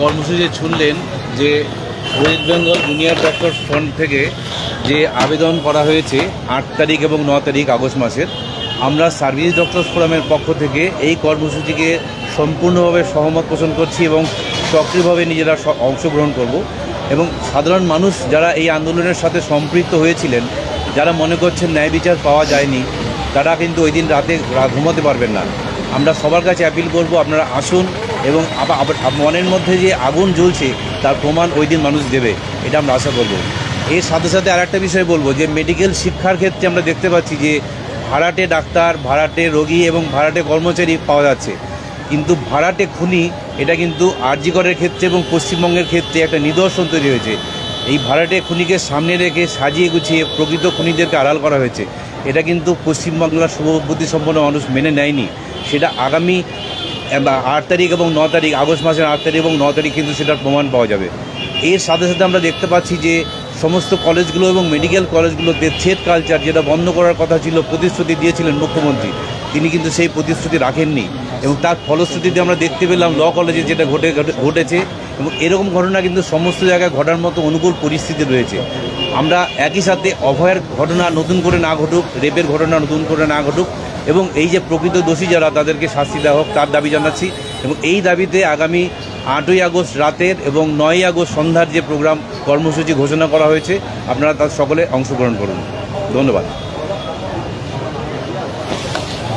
কর্মসূচি শুনলেন যে West Bengal junior doctor front থেকে যে আবেদন করা হয়েছে আট তারিখ এবং ন তারিখ আগস্ট মাসের, আমরা সার্ভিস ডক্টর ফোরামের পক্ষ থেকে এই কর্মসূচিকে সম্পূর্ণভাবে সহমত পোষণ করছি এবং সক্রিয়ভাবে নিজেরা অংশগ্রহণ করব এবং সাধারণ মানুষ যারা এই আন্দোলনের সাথে সম্পৃক্ত হয়েছিলেন, যারা মনে করছেন ন্যায় বিচার পাওয়া যায়নি, তারা কিন্তু ওই দিন রাতে ঘুমাতে পারবেন না। আমরা সবার কাছে অ্যাপিল করব, আপনারা আসুন এবং মনের মধ্যে যে আগুন জ্বলছে, তার প্রমাণ ওই দিন মানুষ দেবে। এটা আমরা আশা করব। এর সাথে সাথে আর একটা বিষয় বলব যে মেডিকেল শিক্ষার ক্ষেত্রে আমরা দেখতে পাচ্ছি যে, ভাড়াটে ডাক্তার, ভাড়াটে রোগী এবং ভাড়াটে কর্মচারী পাওয়া যাচ্ছে। কিন্তু ভাড়াটে খুনি, এটা কিন্তু আরজিকরের ক্ষেত্রে এবং পশ্চিমবঙ্গের ক্ষেত্রে একটা নিদর্শন তৈরি হয়েছে। এই ভাড়াটে খুনিকে সামনে রেখে সাজিয়ে গুছিয়ে প্রকৃত খুনিদেরকে আড়াল করা হয়েছে। এটা কিন্তু পশ্চিমবাংলার শুভবুদ্ধি মানুষ মেনে নেয়নি। সেটা আগামী আট তারিখ এবং ন তারিখ, আগস্ট মাসের আট তারিখ এবং ন তারিখ কিন্তু সেটার প্রমাণ পাওয়া যাবে। এর সাথে সাথে আমরা দেখতে পাচ্ছি যে সমস্ত কলেজগুলো এবং মেডিকেল কলেজগুলোতে থ্রেড কালচার যেটা বন্ধ করার কথা ছিল, প্রতিশ্রুতি দিয়েছিলেন মুখ্যমন্ত্রী। তিনি কিন্তু সেই প্রতিশ্রুতি রাখেননি এবং তার ফলশ্রুতিতে আমরা দেখতে পেলাম, ল কলেজে যেটা ঘটে- ঘটেছে এবং এরকম ঘটনা কিন্তু সমস্ত জায়গায় ঘটার মতো অনুকূল পরিস্থিতি রয়েছে। আমরা একই সাথে অভয়ের ঘটনা নতুন করে না ঘটুক, রেপের ঘটনা নতুন করে না ঘটুক এবং এই যে প্রকৃত দোষী যারা, তাদেরকে শাস্তি দেওয়া হোক, তার দাবি জানাচ্ছি। এবং এই দাবিতে আগামী আটই আগস্ট রাতের এবং নয়ই আগস্ট সন্ধ্যার যে প্রোগ্রাম কর্মসূচি ঘোষণা করা হয়েছে, আপনারা তার সকলে অংশগ্রহণ করুন। ধন্যবাদ।